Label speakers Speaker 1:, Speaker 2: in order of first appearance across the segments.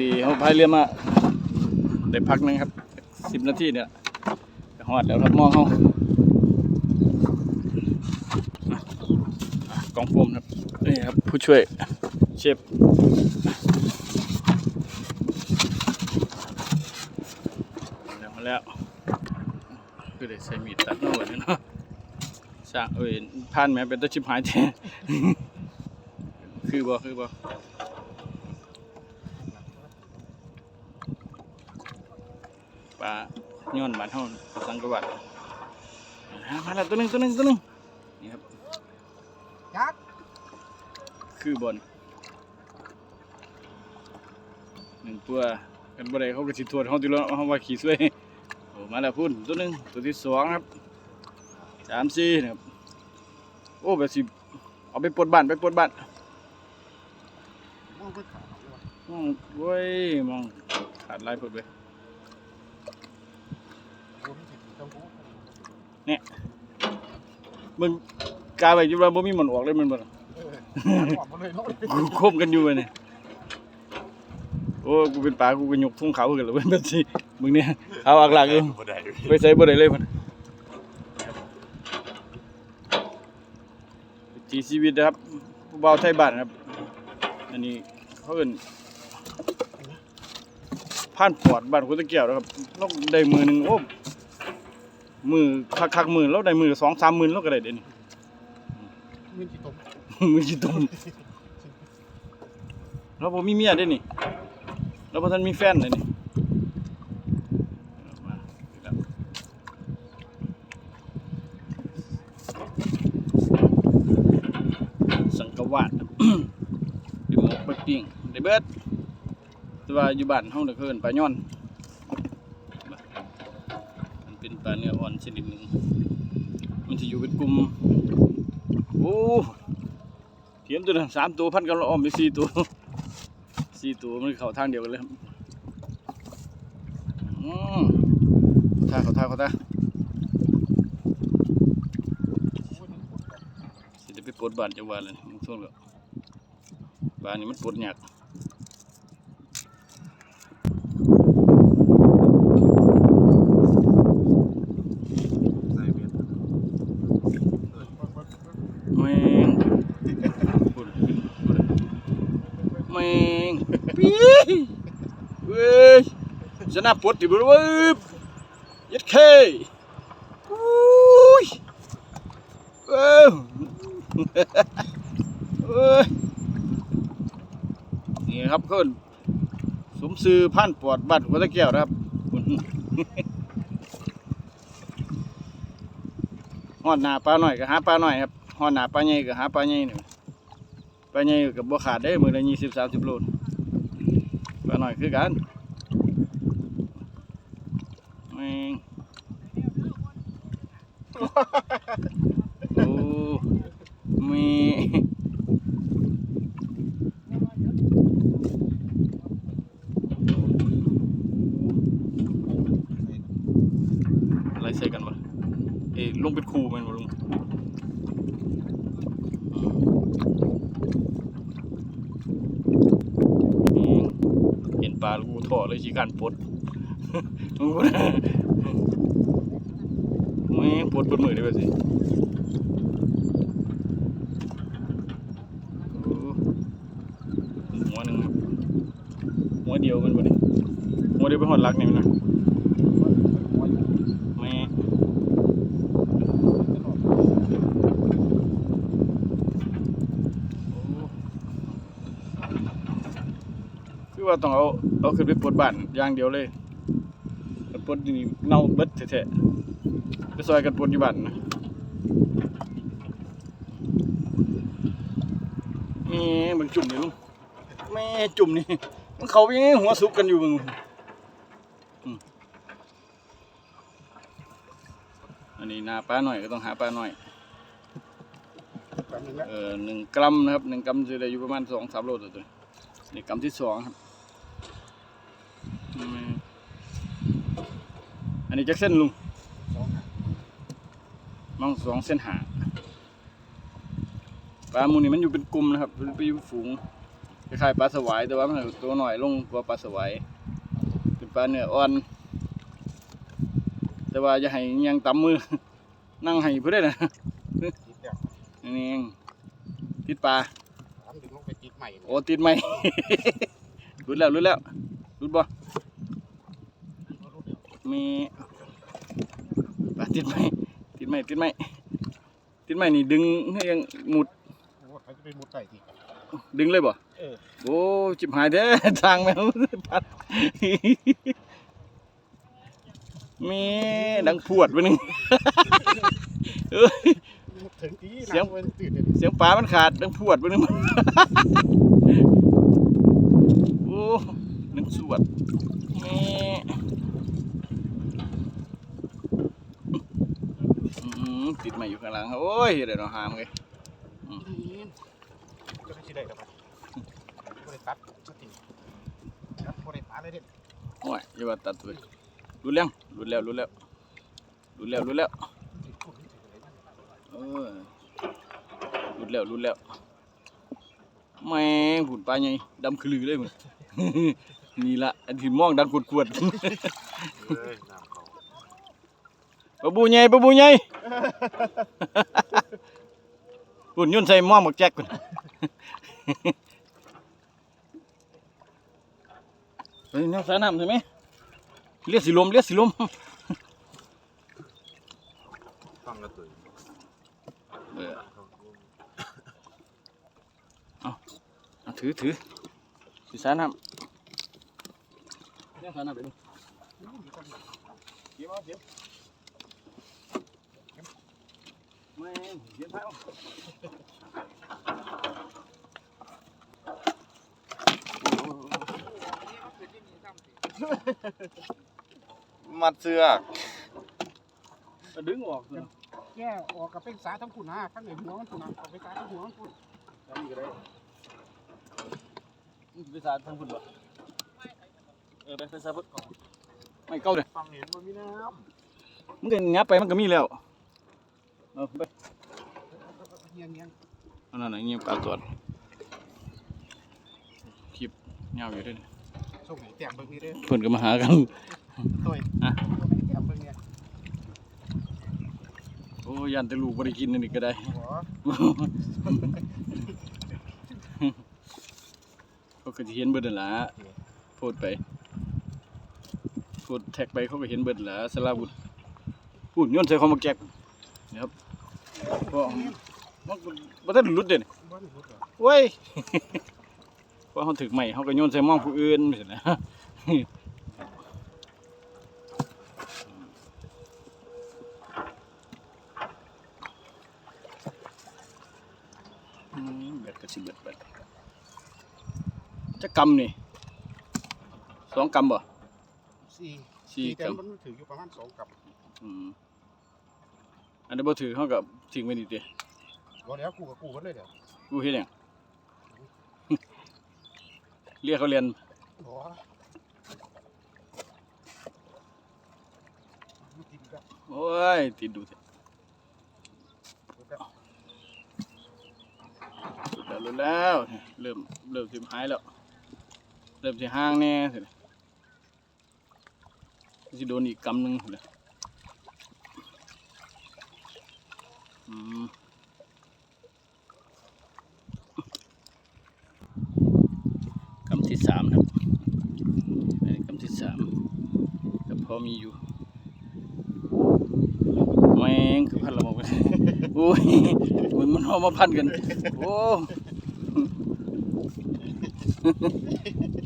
Speaker 1: ตีเขาพายเรือมาได้พักหนึงครับสิบนาทีเนี่ยก็ฮอดแล้วครับมองเขากองโฟมครับนี่ครับผู้ช่วยเชฟมาแล้วมาแล้วคือได้ใส่มีดตัดโน่นเลยเนาะสร้างเอ้ยผ่านแม้เป็นตะชิบหายแท้คือบ่คือบ่ ปลาย้อนบานเฮาสังกะวัดอ่ามาแล้วตัวหนึงตัวหนึงตัวหนึงนี่ครับ
Speaker 2: ยักษ์
Speaker 1: คือบอนหนึ่งตัวกันบ่ได้เขาก็สิทวดเฮาติแล้วเฮาว่าขี้ซวยโอ้มาแล้วพุ่นตัวหนึงตัวที่สองครับสามสี่นะครับโอ้แบบสิเอาไปปลดบ้านไปปลดบ้าน
Speaker 2: มองไปขาดเลยวะ
Speaker 1: มองเว้ยมองขาดหลายพุ่นเว้ย
Speaker 2: โอ้ย
Speaker 1: มึงกาไว้อยู่ว่าบ่มีหมันออกเลยมันบ่ล่ะ
Speaker 2: เออหวานมาเลยเนาะ
Speaker 1: กูคบกันอยู่เลยเนี่ยโอ้กูเป็นปลากูก็ยกทุ่งเขากันเลยเว้ยแบบนี้มึงเนี่ยเอาอักหลักอยู่
Speaker 3: ได้
Speaker 1: ไปใส่บ่ได้เลยมันจีชีวิตนะครับผู้บ่าวไทยบ้านครับ อันนี้เขาเอิ้นผ่านปอดบ้านกุณตะแก้วนะครับเราได้มือหนึ่งโอ้ มือคักๆมือเราได้มือสองสามหมื่นเราก็ได้เดี๋ยวนี้
Speaker 2: มีกี่ตม
Speaker 1: มือจิตมเราบ่มีเมียเด้นี่เราบ่ทันมีแฟนเลยนี่มาอีกแล้วสังกวาดอยู่หมกปักกิ่งได้เบิดแต่ว่าอยู่บ้านเฮาน่ะเพิ่นปลาย่อน มันเปลาเนื้ออ่อนชนิดหนึ่งมันสิอยู่เป็นกลุ่มโอ้เทียมตัวนั้นสามตัวพันกันละอ้อมไปสี่ตัวสี่ตัวมันเข้าทางเดียวกันเลยครับอืมท่าเขาท่าเขาท่าสิจะไปปลดบานจังหวะเลยมึงส่วนก็บานนี้มันปลดหยาก
Speaker 3: ใส่เบ็ด
Speaker 1: แมงปวดปวดแมงปี๊เว้ยชนะปลดติบเลยว้ยยัดเคอุ้ยเอ้าเอ้ยนี่ครับเพื่อนสมซื้อพันปอดบ้านหัวตะแก้วนะครับหอดหนาปลาหน่อยก็หาปลาหน่อยครับหอดหนาปลาใหญ่ก็หาปลาใหญ่นี่ปลาใหญ่กับบ่ขาดได้มือละยี่สิบสามสิบโลปลา หน่อยคือกันแม่งโอ้มีอะไรใส่กันวะเอ้ยลงเป็นครูมันบ่ลุงอืมเห็นปลาลูกท่อ เลยชีการปลดมึงพูดไม่ปลดบนมือได้ป่ะสิหัวหนึ่งครับหัวเดียวมันบ่นี่หัวเดียวไปหอดลักนี่มันนะแม่คือว่าต้องเอา เอาขึ้นไปปลดบ้านอย่างเดียวเลยปลดนี่เน่าเบิดแท้ๆไปซอยกันปลดอยู่บ้านนะแม่มึงจุ่มนี่ลุงแม่จุ่มนี่มันเขาไปยังหัวสุกกันอยู่มึงอันนี้นาปลาหน่อยก็ต้องหาปลาหน่อยเออหนึ่งกรัมนะครับหนึ่งกรัมจะได้อยู่ประมาณสองสามโลตัวตัวนี่กรัมที่สองครับ อืมอันนี้จักเส้นลุง
Speaker 2: สอง
Speaker 1: มองสองเส้นหาปลาหมูนี่มันอยู่เป็นกลุ่มนะครับมันไปอยู่ฝูงคล้ายๆปลาสวายแต่ว่ามันตัวหน่อยลงกว่าปลาสวายเป็นปลาเนื้ออ่อน แต่ว่าอย่าให้อิหยังตำมือ นั่งให้เพื่อนนะ
Speaker 2: ติดแล้ว
Speaker 1: นี่เองติดปลา
Speaker 2: ทำดึงลงไปติดใหม่
Speaker 1: โอ้ติดไหมรุดแล้วรุดแล้วรุดบ่ มีปลาติดไหมติดไหมติดไหมติดไหมนี่ดึงให้ยังหมุด
Speaker 2: โอ้ใครจะไปมุดใส่ที
Speaker 1: ดึงเลยบ่
Speaker 2: เออ
Speaker 1: โอ้จิบหายแท้ทางแมวพัดมีดังพวดไปหนึงเอ้ย
Speaker 2: มุดถึงที
Speaker 1: เสียง
Speaker 2: น้ำมันตื่นเลย
Speaker 1: เสียงปลามันขาดดังพวดไปหนึงโอ้ดังสวดแม่อืม ติดมาอยู่ข้างหลังโอ้ยเดี๋ยวเราหามเลย
Speaker 2: จะไม่ใช่ได้หรอกครับบริตัดสติครับบริตัดเลยเด็ด
Speaker 1: โอ้ยอย่าว่าตัดเลยรุดแล้วรุดแล้วรุดแล้วรุดแล้วรุดแล้วเออรุดแล้วรุดแล้วแม่งผุนปลาใหญ่ดำคือลือเลยมึงนี่ละอันที่มองดังกวดำ
Speaker 3: ขา
Speaker 1: ๆ ปลาบูใหญ่ปลาบูใหญ่หุ่นยนต์ใส่หม่องบักแจ็คพุ่น เฮ้ยแนวสาน้ำใช่ ไหมเลียดสิลมเลียดสิลม
Speaker 3: ฟังกระตุย
Speaker 1: เออเอาถือถือสิสาน้ำแนวสาน้ำไปดูเก็บเอาเก็บแม่งเก็บเท้า
Speaker 3: มัดเสื้อก
Speaker 1: ก็ดึงออกเลย
Speaker 2: แย่ออกกับเป็นสาทั้งคุณนะข้างในหัวมันคุณนะออกไปสาทั้งหัวมันคุณ
Speaker 1: อันนี้ก็ได้นี่ไปสาดทางพุ่นบ่เออไปไปสาดพุ่นไม่เก้าเลย
Speaker 2: ฟังเห็นมันมีน้
Speaker 1: มันก็งับไปมันก็มีแล้ว เอาไปำ
Speaker 2: เงียงเงียง
Speaker 1: อันนั้นเงียบปลาตัวคลิปเงาอยู่ด้วย
Speaker 2: ส่งให้แต้มเบิ่งนี่เด้อ
Speaker 1: เพิ่นก็มาหากัน
Speaker 2: ตัว
Speaker 1: อะ
Speaker 2: ส่งให้แต้มเบิ่งเนี่ย
Speaker 1: โอ้ยันแต่ลูกบ่ได้กินนี่ก็ได้เขาก็สิเห็นเบิดนั่นล่ะโพดไปโพดแท็กไปเขาก็เห็นเบิดล่ะสลาวุธพูดโยนใส่เขามาแกก ครับเพราะมันก็บ่ทันหลุดเด้นี่
Speaker 2: บ้านหัวเหรอ
Speaker 1: เว้ยเพราะเขาถึกใหม่เขาก็โยนใส่หมองผู้อื่นไม่ใช่นะอืมเบ็ดก็สิเบ็ดเบ็ดจะกำนี่สองกำบ่
Speaker 2: สี่
Speaker 1: สี่
Speaker 2: แต่
Speaker 1: ก
Speaker 2: มันถืออยู่ประมาณสองกับำ
Speaker 1: อืม อันนี้บ่ถือเขากับทิ้งไว้นี่ติ
Speaker 2: บ่แล้วกูกับกูกันเลยเดี๋ยว
Speaker 1: กูเฮ็ดหยังเรียกเขาเรียน
Speaker 2: หัวมันติดกับ
Speaker 1: โอ้ยติดดูสิ
Speaker 2: ดูกับ
Speaker 1: สุดแล้วรุดแล้วเริ่มเริ่มสิหายแล้ว เริ่มสิห่างแน่สิสิโดนอีกกำหนึงเลยอืม กำที่สามครับนี่กำที่สามก็พอมีอยู่แมงคือพันละหมกไปโอ้ยมันมันเอามาพันกัน โอ้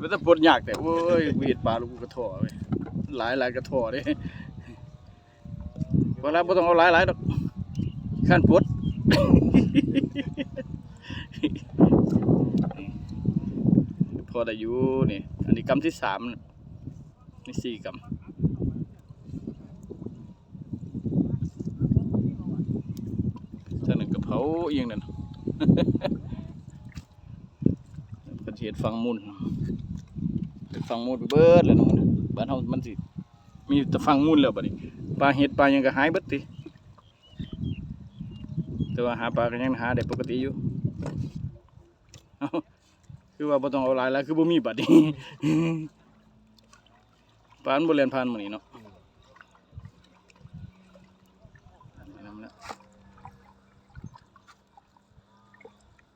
Speaker 1: มันจะปวดยากแต่โอ้ยเวียดปลาลูกกระถอเว้ยหลายหลายกระถอเด้พอแล้วไม่ต้องเอาหลายหลายดอก ขั้นปวดพอได้อยู่นี่ อันนี้กำที่สามน่ะนี่สี่กำถ้าหนึ่งกระเพาเอียงนั่นกระเทียดฟังมุนเป็นฟังมุนไปเบิดเลยน้องบ้านเฮามันสิมีแต่ฟังมุนแล้วบัดนี้ปลาเห็ดปลายังก็หายเบิดติ แต่ว่าหาปลาก็ยังหาได้ปกติอยู่คือว่าบ่ต้องเอาลายแล้วคือบ่มีบัดนี้ปานบ่เรียนผ่านมื้อนี้เนาะ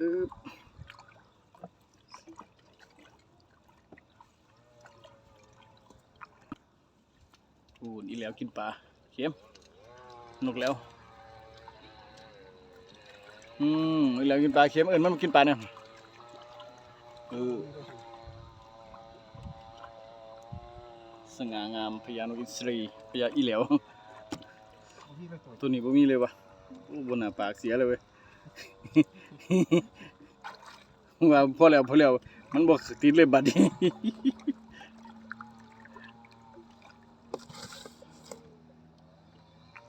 Speaker 1: อึบอูนอีแล้วกินปลา เข็มนกแล้ว อืมอีแล้วกินปลาเข็มเอิ้นมันกินปลาเนี่ยเออสง่างามพญานกินทรีพญาอีเหลว
Speaker 2: ตัว
Speaker 1: นี้บ่มีเลยวะโอ้บนหน้าปากเสียเลยเว้ยว่าพอแล้วพอแล้วมันบ่ติดเลยบัดนี้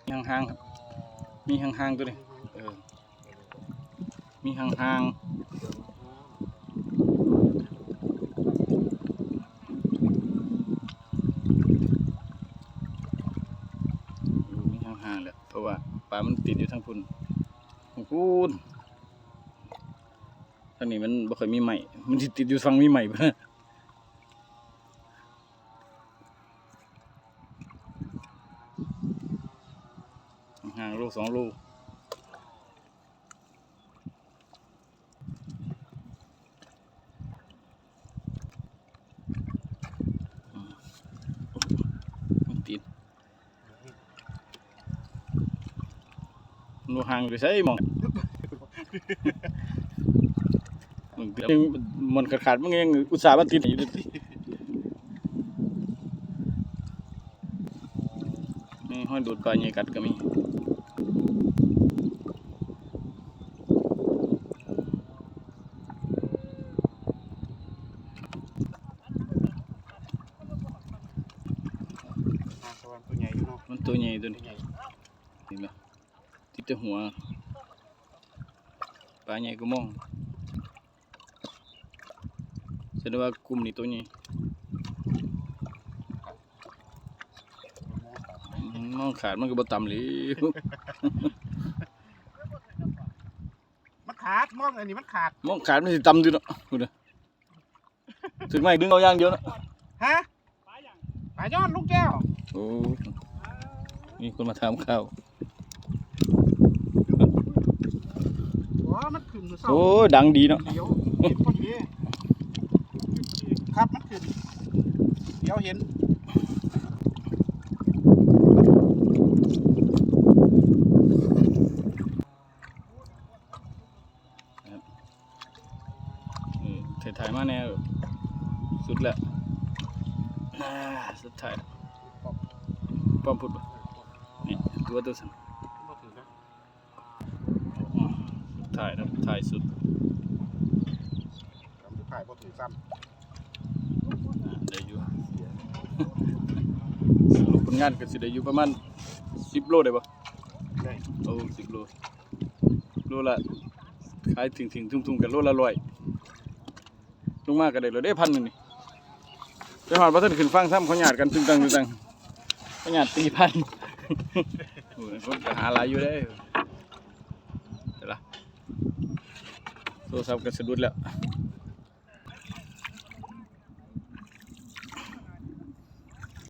Speaker 1: มีห่างๆครับมีห่างๆตัวนี้ มีห่างๆมีห่างๆแหละเพราะว่าปลามันติดอยู่ทางพุ่นโอ้โหทางนี้มันบ่เคยมีใหม่ มันสิติดอยู่ฝั่งมีใหม่เพิ่นห่างๆโลสองลมันติด มันบ่ห่างไปใช่มองมันเดี๋ยวมันขาดขาดๆมันยังอุตส่าห์มาติดอยู่ดินี่ห้อยดูดปลาใหญ่กัดก็มี
Speaker 2: อ่าสวรรค์ตัวใหญ่อยู่เนาะ
Speaker 1: มันตัวใหญ่ตัว
Speaker 2: ตัว
Speaker 1: นี้
Speaker 2: ใหญ่
Speaker 1: เห็นไหมติด แต่หัว ปลาใหญ่ก็มองแสดงว่ากลุ่มนี้ตัวใหญ่อืมมองขาดมันก็บ่ต่ำเลย
Speaker 2: มันขาดมองอันนี้มันขาด
Speaker 1: มองขาดมันสิต่ำอยู่เนาะพูดเด้อถึงไม่ดึงเอาอย่างเดียวเนาะ
Speaker 2: ฮะปลาอย่างปลายอดลูกแก้ว
Speaker 1: โอ้มีคนมาถามข้าว
Speaker 2: โอ้มันขึ้นมือเศร้า
Speaker 1: โอ้ดังดีเนาะ
Speaker 2: เดี๋ยวเห็นพอดีครับมันขึ้นเดี๋ยวเห็น
Speaker 1: อืมถ่ายๆมาแน่สุดแล้วอ่าสุดท้ายแล้วป้อมพุดบ่นี่ตัวตัวสั่น
Speaker 2: บ่ถือนะ
Speaker 1: อืม สุดท้ายครับท้ายสุด
Speaker 2: ลำสุดท้ายบ่ถือซ้
Speaker 1: อ่าได้อยู่ สรุปผลงานก็สิได้อยู่ประมาณ10โลได้บ่ำ
Speaker 2: ได้
Speaker 1: โอ้สิบโลโลละขายถึงถึงทุ่มๆกันโลละร้อยลงมากก็ได้เลยได้พันหนึ่งนี่ไปหอดพระท่านขึ้นฟังซ้ำเขาหยาดกันตึงตังตึงตังเขาหยาดตีพัน โอ้ยคนก็หาหลายอยู่ได้เดี๋ยวละ โทรศัพท์ก็สะดุดแล้ว